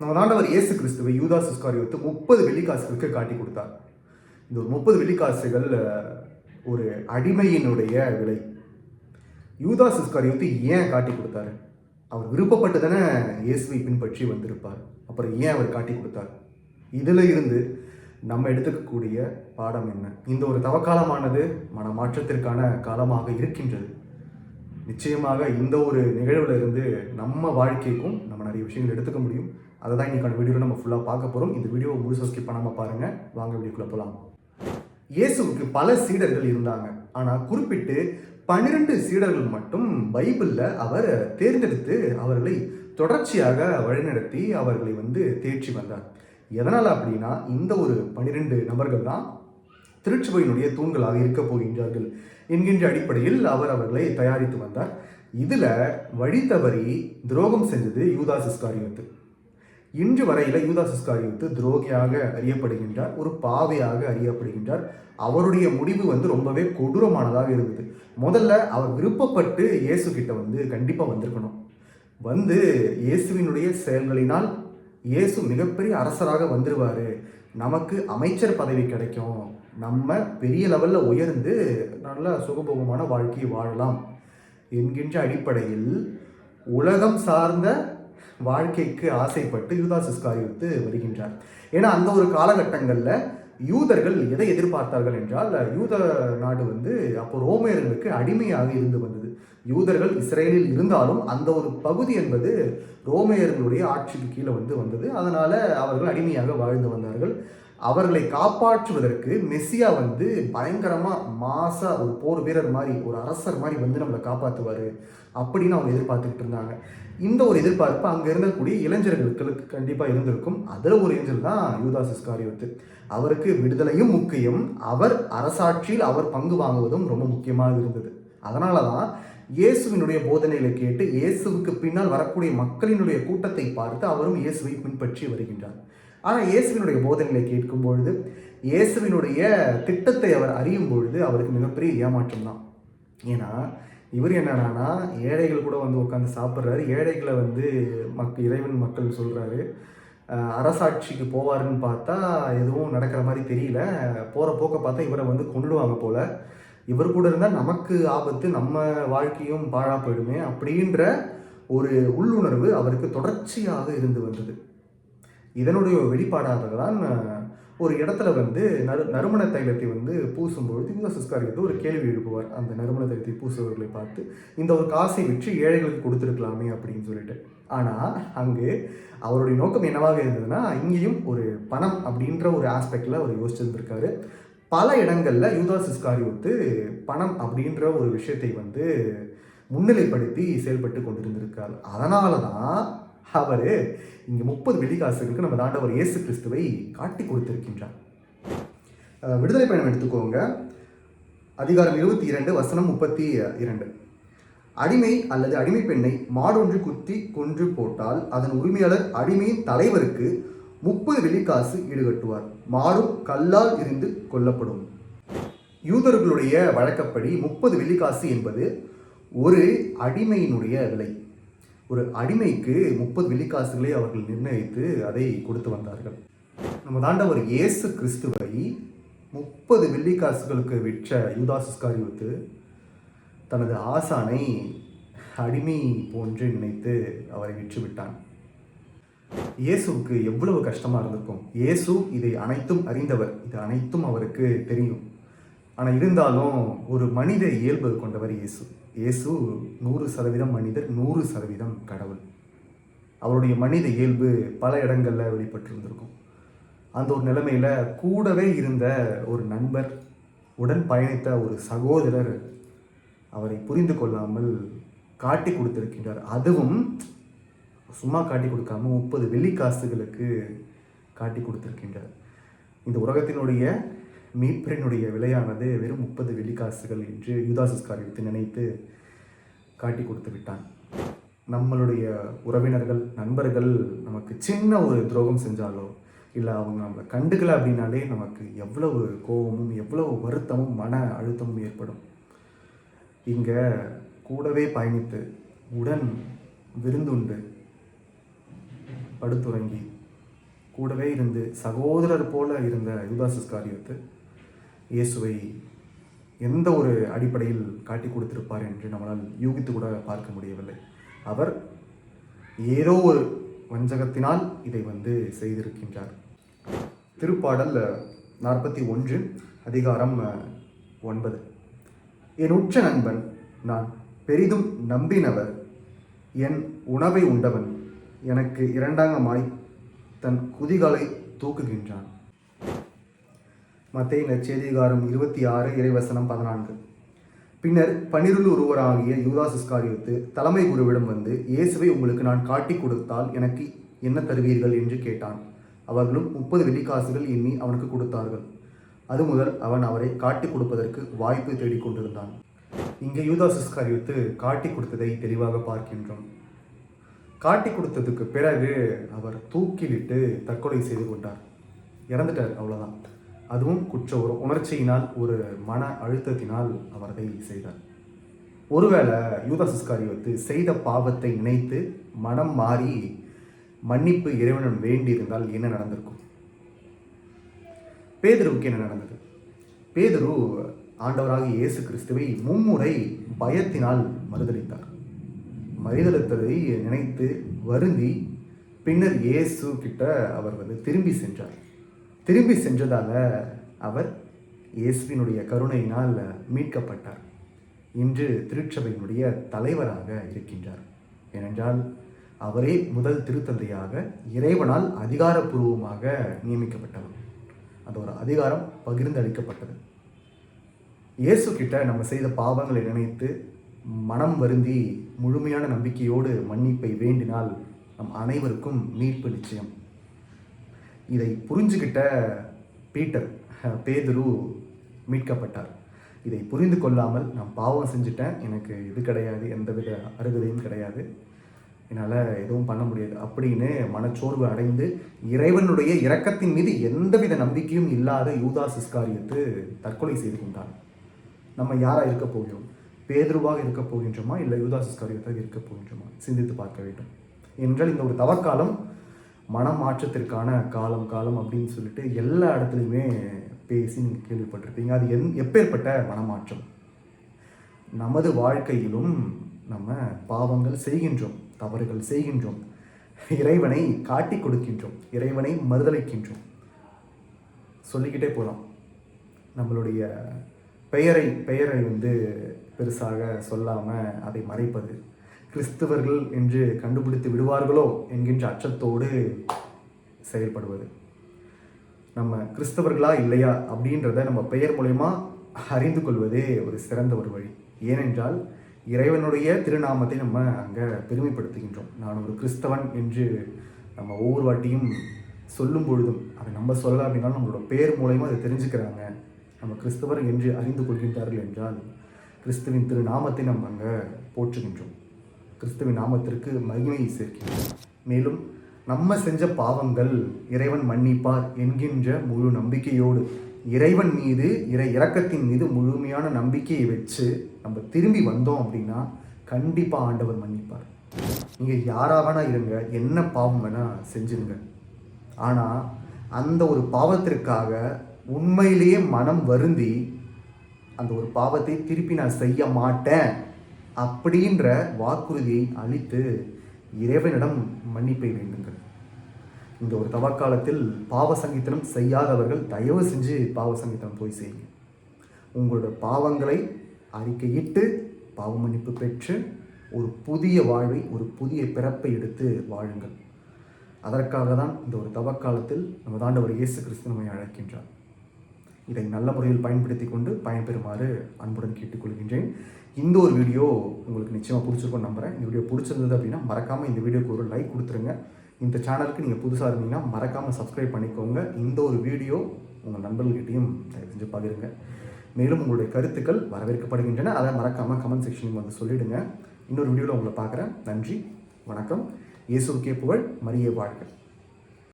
நம்ம ஆண்டவர் இயேசு கிறிஸ்துவை யூதாஸ் இஸ்காரியோத்து முப்பது வெள்ளிக்காசுகளுக்கு காட்டி கொடுத்தார். இந்த ஒரு முப்பது வெள்ளிக்காசுகள் ஒரு அடிமையினுடைய விலை. யூதாஸ் இஸ்காரியோத்து ஏன் காட்டி கொடுத்தாரு? அவர் விருப்பப்பட்டு தானே இயேசுவை பின்பற்றி வந்திருப்பார். அப்புறம் ஏன் அவர் காட்டி கொடுத்தார்? இதில் இருந்து நம்ம எடுத்துக்கக்கூடிய பாடம் என்ன? இந்த ஒரு தவக்காலமானது மனமாற்றத்திற்கான காலமாக இருக்கின்றது. நிச்சயமாக இந்த ஒரு நிகழ்வுல இருந்து நம்ம வாழ்க்கைக்கும் நம்ம நிறைய விஷயங்கள் எடுத்துக்க முடியும். அதை தான் இன்றைக்கான வீடியோவில் நம்ம ஃபுல்லாக பார்க்க போகிறோம் இந்த வீடியோவை முழுசாக ஸ்கிப் பண்ணாமல் பாருங்கள் வாங்க வீடியோக்குள்ளே போகலாம் இயேசுவுக்கு பல சீடர்கள் இருந்தாங்க. ஆனால் குறிப்பிட்டு பன்னிரெண்டு சீடர்கள் மட்டும் பைபிளில் அவர் தேர்ந்தெடுத்து அவர்களை தொடர்ச்சியாக வழிநடத்தி அவர்களை வந்து தேர்ச்சி வந்தார். எதனால் அப்படின்னா இந்த ஒரு பன்னிரெண்டு நபர்கள் தான் திருச்சுவையினுடைய தூண்களாக இருக்க போகின்றார்கள் என்கின்ற அடிப்படையில் அவர் அவர்களை தயாரித்து வந்தார். இதில் வழி தவறி துரோகம் செஞ்சது யூதாஸ் இன்று வரையில் யூதாஸ் துரோகியாக அறியப்படுகின்றார் ஒரு பாவையாக அறியப்படுகின்றார். அவருடைய முடிவு வந்து ரொம்பவே கொடூரமானதாக இருந்தது. முதல்ல அவர் விருப்பப்பட்டு இயேசு கிட்ட வந்து கண்டிப்பாக வந்திருக்கணும். வந்து இயேசுவினுடைய செயல்களினால் இயேசு மிகப்பெரிய அரசராக வந்துடுவார் நமக்கு அமைச்சர் பதவி கிடைக்கும். நம்ம பெரிய லெவலில் உயர்ந்து நல்ல சுகபோகமான வாழ்க்கையை வாழலாம் என்கின்ற அடிப்படையில் உலகம் சார்ந்த வாழ்க்கைக்கு ஆசைப்பட்டு யூதாஸ் இஸ்காரியோத்து வருகின்றார். ஏன்னா அந்த ஒரு காலகட்டங்களில் யூதர்கள் எதை எதிர்பார்த்தார்கள் என்றால் யூத நாடு வந்து அப்போ ரோமையர்களுக்கு அடிமையாக இருந்து வந்தது. யூதர்கள் இஸ்ரேலில் இருந்தாலும் அந்த ஒரு பகுதி என்பது ரோமையர்களுடைய ஆட்சிக்கு கீழே வந்து வந்தது. அதனால் அவர்கள் அடிமையாக வாழ்ந்து வந்தார்கள். அவர்களை காப்பாற்றுவதற்கு மெஸ்ஸியா வந்து பயங்கரமாக மாசா ஒரு போர் வீரர் மாதிரி ஒரு அரசர் மாதிரி வந்து நம்மளை காப்பாற்றுவார் அப்படின்னு அவங்க எதிர்பார்த்துக்கிட்டு இருந்தாங்க. இந்த ஒரு எதிர்பார்ப்பு அங்கே இருந்தக்கூடிய இளைஞர்களுக்கு கண்டிப்பாக இருந்திருக்கும். அதில் ஒரு இளைஞர் தான் யூதாஸ் இஸ்காரியோத்து. அவருக்கு விடுதலையும் முக்கியம். அவர் அரசாட்சியில் அவர் பங்கு வாங்குவதும் ரொம்ப முக்கியமாக இருந்தது. அதனால தான் இயேசுவினுடைய போதனைகளை கேட்டு இயேசுவுக்கு பின்னால் வரக்கூடிய மக்களினுடைய கூட்டத்தை பார்த்து அவரும் இயேசுவை பின்பற்றி வருகின்றார். ஆனால் இயேசுவினுடைய போதனைகளை கேட்கும் பொழுது இயேசுவினுடைய திட்டத்தை அவர் அறியும் பொழுது அவருக்கு மிகப்பெரிய ஏமாற்றம் தான் ஏன்னா இவர் என்னென்னா ஏழைகள் கூட வந்து உட்காந்து சாப்பிட்றாரு. ஏழைகளை வந்து மக் இறைவன் மக்கள் சொல்கிறாரு அரசாட்சிக்கு போவாருன்னு பார்த்தா எதுவும் நடக்கிற மாதிரி தெரியல. போகிற போக்க பார்த்தா இவரை வந்து கொண்டுடுவாங்க போல். இவர் கூட இருந்தால் நமக்கு ஆபத்து நம்ம வாழ்க்கையும் பாழா போயிடுமே அப்படின்ற ஒரு உள்ளுணர்வு அவருக்கு தொடர்ச்சியாக இருந்து வந்தது. இதனுடைய வெளிப்பாடாக தான் ஒரு இடத்துல வந்து நறு நறுமண தைலத்தை வந்து பூசும்பொழுது இந்த வந்து ஒரு கேள்வி எழுப்புவார். அந்த நறுமண தைலத்தை பூசுபவர்களை பார்த்து இந்த ஒரு காசை விற்று ஏழைகளுக்கு கொடுத்துருக்கலாமே அப்படின்னு சொல்லிட்டு. ஆனால் அங்கு அவருடைய நோக்கம் என்னவாக இருந்ததுன்னா இங்கேயும் ஒரு பணம் அப்படின்ற ஒரு ஆஸ்பெக்டில் அவர் யோசிச்சிருந்திருக்காரு. பல இடங்களில் யூதா சிஸ்காரி வந்து பணம் அப்படின்ற ஒரு விஷயத்தை வந்து முன்னிலைப்படுத்தி செயல்பட்டு கொண்டிருந்திருக்கார். அதனால தான் அவர் இங்கே முப்பது வெள்ளிக்காசுகளுக்கு நம்ம தாண்டவர் இயேசு கிறிஸ்துவை காட்டி கொடுத்திருக்கின்றார். விடுதலை பயணம் எடுத்துக்கோங்க. அதிகாரம் இருபத்தி இரண்டு வசனம் முப்பத்தி இரண்டு. அடிமை அல்லது அடிமை பெண்ணை மாடொன்று குத்தி கொன்று போட்டால் அதன் உரிமையாளர் அடிமையின் தலைவருக்கு முப்பது வெள்ளிக்காசு ஈடுகட்டுவார். மாடும் கல்லால் இருந்து கொல்லப்படும். யூதர்களுடைய வழக்கப்படி முப்பது வெள்ளிக்காசு என்பது ஒரு அடிமையினுடைய விலை. ஒரு அடிமைக்கு முப்பது வெள்ளிக்காசுகளை அவர்கள் நிர்ணயித்து அதை கொடுத்து வந்தார்கள். நம்ம தாண்டவர் இயேசு கிறிஸ்துவை முப்பது வெள்ளிக்காசுகளுக்கு விற்ற யூதாஸ் தனது ஆசானை அடிமை போன்று நினைத்து அவரை விற்று விட்டான் இயேசுவுக்கு எவ்வளவு கஷ்டமாக இருந்திருக்கும்? இயேசு இதை அனைத்தும் அறிந்தவர். இது அனைத்தும் அவருக்கு தெரியும். ஆனால் இருந்தாலும் ஒரு மனித இயல்பு கொண்டவர் இயேசு. இயேசு நூறு சதவீதம் மனிதர் நூறு சதவீதம் கடவுள். அவருடைய மனித இயல்பு பல இடங்களில் வெளிப்பட்டிருந்திருக்கும். அந்த ஒரு நிலைமையில் கூடவே இருந்த ஒரு நண்பர் உடன் பயணித்த ஒரு சகோதரர் அவரை புரிந்து கொள்ளாமல் காட்டி கொடுத்திருக்கின்றார். அதுவும் சும்மா காட்டி கொடுக்காம முப்பது வெள்ளிக்காசுகளுக்கு காட்டி கொடுத்திருக்கின்றார். இந்த உலகத்தினுடைய மீட்பரினுடைய விலையானது வெறும் முப்பது வெள்ளிக்காசுகள் என்று யூதாசஸ் காரியத்தை நினைத்து காட்டி கொடுத்து விட்டான். நம்மளுடைய உறவினர்கள் நண்பர்கள் நமக்கு சின்ன ஒரு துரோகம் செஞ்சாலோ இல்லை அவங்க நம்மளை கண்டுக்கல அப்படின்னாலே நமக்கு எவ்வளவு கோபமும் எவ்வளவு வருத்தமும் மன அழுத்தமும் ஏற்படும். இங்கே கூடவே பயணித்து உடன் விருந்துண்டு படுத்துறங்கி கூடவே இருந்து சகோதரர் போல இருந்த யூதாஸ் இயேசுவை எந்த ஒரு அடிப்படையில் காட்டி கொடுத்திருப்பார் என்று நம்மளால் யூகித்து கூட பார்க்க முடியவில்லை. அவர் ஏதோ ஒரு வஞ்சகத்தினால் இதை வந்து செய்திருக்கின்றார். திருப்பாடல் நாற்பத்தி ஒன்று அதிகாரம் ஒன்பது. என் உற்ற நண்பன் நான் பெரிதும் நம்பினவர் என் உணவை உண்டவன் எனக்கு இரண்டாங்கமாய் தன் குதிகாலை தூக்குகின்றான். மத்திய நற்செய்திகாரம் இருபத்தி ஆறு இறைவசனம் பதினான்கு. பின்னர் பன்னிருள் ஒருவராகிய யூதாஸ் இஸ்காரியோத்து தலைமை குருவிடம் வந்து இயேசுவை உங்களுக்கு நான் காட்டி கொடுத்தால் எனக்கு என்ன தருவீர்கள்? என்று கேட்டான். அவர்களும் முப்பது வெள்ளிக்காசுகள் எண்ணி அவனுக்கு கொடுத்தார்கள். அது முதல் அவன் அவரை காட்டி கொடுப்பதற்கு வாய்ப்பு தேடிக் கொண்டிருந்தான். இங்கே யூதாஸ் இஸ்காரியோத்து காட்டி கொடுத்ததை தெளிவாக பார்க்கின்றோம். காட்டி கொடுத்ததுக்கு பிறகு அவர் தூக்கிலிட்டு தற்கொலை செய்து கொண்டார். இறந்துட்டார் அவ்வளோதான் அதுவும் குற்ற ஒரு உணர்ச்சியினால் ஒரு மன அழுத்தத்தினால் அவர் அதை செய்தார். ஒருவேளை யூதாஸ் இஸ்காரியோத்து செய்த பாவத்தை நினைத்து மனம் மாறி மன்னிப்பு இறைவனிடம் வேண்டியிருந்தால் என்ன நடந்திருக்கும்? பேதருவுக்கு என்ன நடந்தது? பேதுரு ஆண்டவராக இயேசு கிறிஸ்துவை மும்முறை பயத்தினால் மறுதளித்தார். மறுதளித்ததை நினைத்து வருந்தி பின்னர் இயேசு கிட்ட அவர் வந்து திரும்பி சென்றார். திரும்பி சென்றதால அவர் இயேசுவினுடைய கருணையினால் மீட்கப்பட்டார். இன்று திருச்சபையினுடைய தலைவராக இருக்கின்றார். ஏனென்றால் அவரே முதல் திருத்தந்தையாக இறைவனால் அதிகாரப்பூர்வமாக நியமிக்கப்பட்டவர். அந்த ஒரு அதிகாரம் பகிர்ந்தளிக்கப்பட்டது. இயேசு கிட்ட நம்ம செய்த பாவங்களை நினைத்து மனம் வருந்தி முழுமையான நம்பிக்கையோடு மன்னிப்பை வேண்டினால் நம் அனைவருக்கும் மீட்பு நிச்சயம். இதை புரிஞ்சுக்கிட்ட பீட்டர் பேதுரு மீட்கப்பட்டார். இதை புரிந்து கொள்ளாமல் நான் பாவம் செஞ்சுட்டேன். எனக்கு இது கிடையாது எந்தவித அருகதையும் கிடையாது. என்னால் எதுவும் பண்ண முடியாது. அப்படின்னு மனச்சோர்வு அடைந்து இறைவனுடைய இரக்கத்தின் மீது எந்தவித நம்பிக்கையும் இல்லாத யூதாஸ் இஸ்காரியத்து தற்கொலை செய்து கொண்டான். நம்ம யாராக இருக்க போகிறோம் பேதுருவாக இருக்க போகின்றோமா? இல்லை யூதாஸ் இஸ்காரியத்தாக இருக்க போகின்றோமா? சிந்தித்து பார்க்க வேண்டும். என்றால் இந்த ஒரு தவக்காலம் மனமாற்றத்திற்கான காலம் காலம் அப்படின்னு சொல்லிட்டு எல்லா இடத்துலையுமே பேசி நீங்கள் கேள்விப்பட்டிருப்பீங்க. அது எந் எப்பேற்பட்ட மனமாற்றம்? நமது வாழ்க்கையிலும் நம்ம பாவங்கள் செய்கின்றோம் தவறுகள் செய்கின்றோம். இறைவனை காட்டி கொடுக்கின்றோம் இறைவனை மறுதளிக்கின்றோம். சொல்லிக்கிட்டே போகலாம் நம்மளுடைய பெயரை பெயரை வந்து பெருசாக சொல்லாமல் அதை மறைப்பது கிறிஸ்தவர்கள் என்று கண்டுபிடித்து விடுவார்களோ என்கின்ற அச்சத்தோடு செயல்படுவது. நம்ம கிறிஸ்தவர்களா இல்லையா அப்படின்றத நம்ம பெயர் மூலயமா அறிந்து கொள்வதே ஒரு சிறந்த ஒரு வழி. ஏனென்றால் இறைவனுடைய திருநாமத்தை நம்ம அங்கே பெருமைப்படுத்துகின்றோம். நான் ஒரு கிறிஸ்தவன் என்று நம்ம ஒவ்வொரு வாட்டியும் சொல்லும் பொழுதும் அதை நம்ம சொல்லலாம் அப்படின்னாலும் நம்மளோட பேர் மூலயமா அதை தெரிஞ்சுக்கிறாங்க. நம்ம கிறிஸ்தவர் என்று அறிந்து கொள்கின்றார்கள் என்றால் கிறிஸ்துவின் திருநாமத்தை நம்ம அங்கே போற்றுகின்றோம். கிறிஸ்துவின் நாமத்திற்கு மகிமையை சேர்க்கிறேன் மேலும் நம்ம செஞ்ச பாவங்கள் இறைவன் மன்னிப்பார் என்கின்ற முழு நம்பிக்கையோடு இறைவன் மீது இறை இறக்கத்தின் மீது முழுமையான நம்பிக்கையை வச்சு நம்ம திரும்பி வந்தோம் அப்படின்னா கண்டிப்பாக ஆண்டவர் மன்னிப்பார். நீங்கள் யாராக வேணா இருங்க என்ன பாவம் வேணா செஞ்சுருங்க. ஆனால் அந்த ஒரு பாவத்திற்காக உண்மையிலேயே மனம் வருந்தி அந்த ஒரு பாவத்தை திருப்பி நான் செய்ய மாட்டேன். அப்படின்ற வாக்குறுதியை அளித்து இறைவனிடம் மன்னிப்பை வேண்டுங்கள். இந்த ஒரு தவக்காலத்தில் பாவ சங்கீதனம் செய்யாதவர்கள் தயவு செஞ்சு பாவ சங்கீதனம் போய் செய்யுங்க. உங்களோட பாவங்களை அறிக்கையிட்டு பாவ மன்னிப்பு பெற்று ஒரு புதிய வாழ்வை ஒரு புதிய பிறப்பை எடுத்து வாழுங்கள். அதற்காக தான் இந்த ஒரு தவக்காலத்தில் நமது ஆண்டவர் இயேசு கிறிஸ்து நம்மை அழைக்கின்றார். இதை நல்ல முறையில் பயன்படுத்தி கொண்டு பயன்பெறுமாறு அன்புடன் கேட்டுக்கொள்கின்றேன். இந்த ஒரு வீடியோ உங்களுக்கு நிச்சயமாக பிடிச்சிருக்கும் நம்புகிறேன் இந்த வீடியோ பிடிச்சிருந்தது அப்படின்னா மறக்காமல் இந்த வீடியோக்கு ஒரு லைக் கொடுத்துருங்க. இந்த சேனலுக்கு நீங்கள் புதுசாக இருந்தீங்கன்னா மறக்காமல் சப்ஸ்கிரைப் பண்ணிக்கோங்க. இந்த ஒரு வீடியோ உங்கள் நண்பர்கள்கிட்டையும் தயவு செஞ்சு பகிருங்க. மேலும் உங்களுடைய கருத்துக்கள் வரவேற்கப்படுகின்றன. அதை மறக்காமல் கமெண்ட் செக்ஷனுக்கு வந்து சொல்லிவிடுங்க இன்னொரு வீடியோவில் உங்களை பார்க்குறேன். நன்றி வணக்கம். இயேசுக்கே புகழ் மரியே வாழ்க்கை